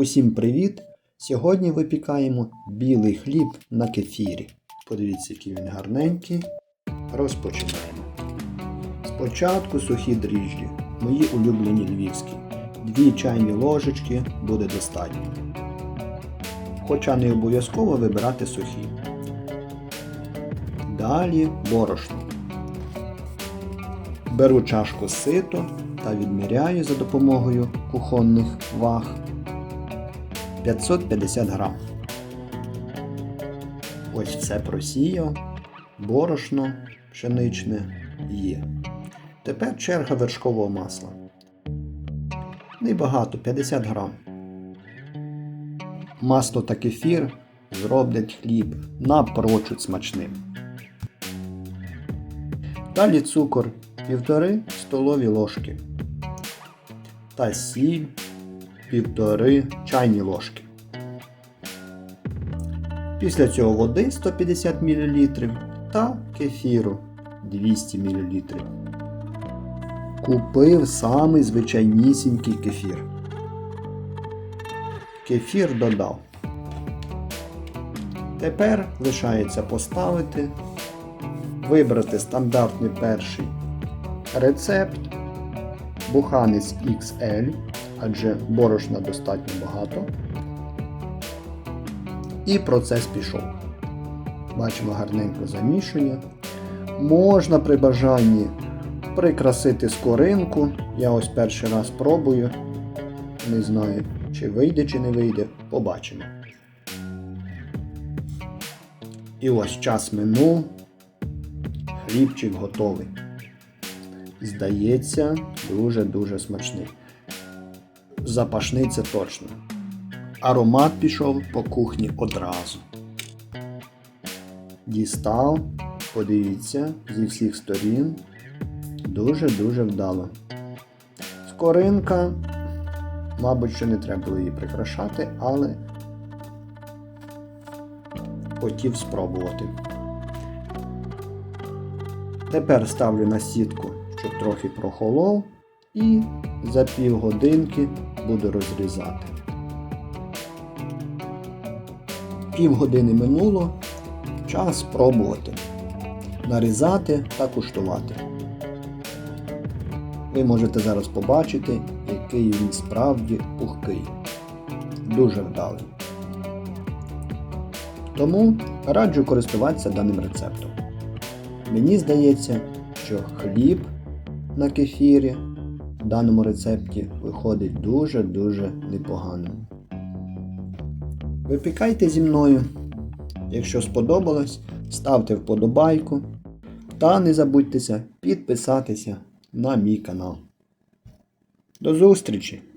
Усім привіт! Сьогодні випікаємо білий хліб на кефірі. Подивіться, який він гарненький. Розпочинаємо. Спочатку сухі дріжджі, мої улюблені львівські. Дві чайні ложечки буде достатньо. Хоча не обов'язково вибирати сухі. Далі борошно. Беру чашку сито та відміряю за допомогою кухонних ваг 550 грам. Ось це просіяв, борошно пшеничне є. Тепер черга вершкового масла. Небагато 50 грам. Масло та кефір зроблять хліб напрочуд смачним. Далі цукор 1,5 столові ложки та сіль 1,5 чайні ложки. Після цього води 150 мл та кефіру 200 мл. Купив самий звичайнісінький кефір. Кефір додав. Тепер лишається поставити, вибрати стандартний перший рецепт, буханець XL, адже борошна достатньо багато. І процес пішов. Бачимо гарненько замішання. Можна при бажанні прикрасити скоринку. Я ось перший раз пробую. Не знаю, чи вийде, чи не вийде. Побачимо. І ось час минув. Хлібчик готовий. Здається, дуже-дуже смачний. Запашний це точно. Аромат пішов по кухні одразу. Дістав, подивіться, зі всіх сторін. Дуже-дуже вдало. Скоринка, мабуть, що не треба було її прикрашати, але хотів спробувати. Тепер ставлю на сітку, щоб трохи прохолов, і за півгодинки буду розрізати. Півгодини минуло, час спробувати нарізати та куштувати. Ви можете зараз побачити, який він справді пухкий. Дуже вдалий. Тому раджу користуватися даним рецептом. Мені здається, що хліб на кефірі в даному рецепті виходить дуже-дуже непогано. Випікайте зі мною. Якщо сподобалось, ставте вподобайку та не забудьтеся підписатися на мій канал. До зустрічі!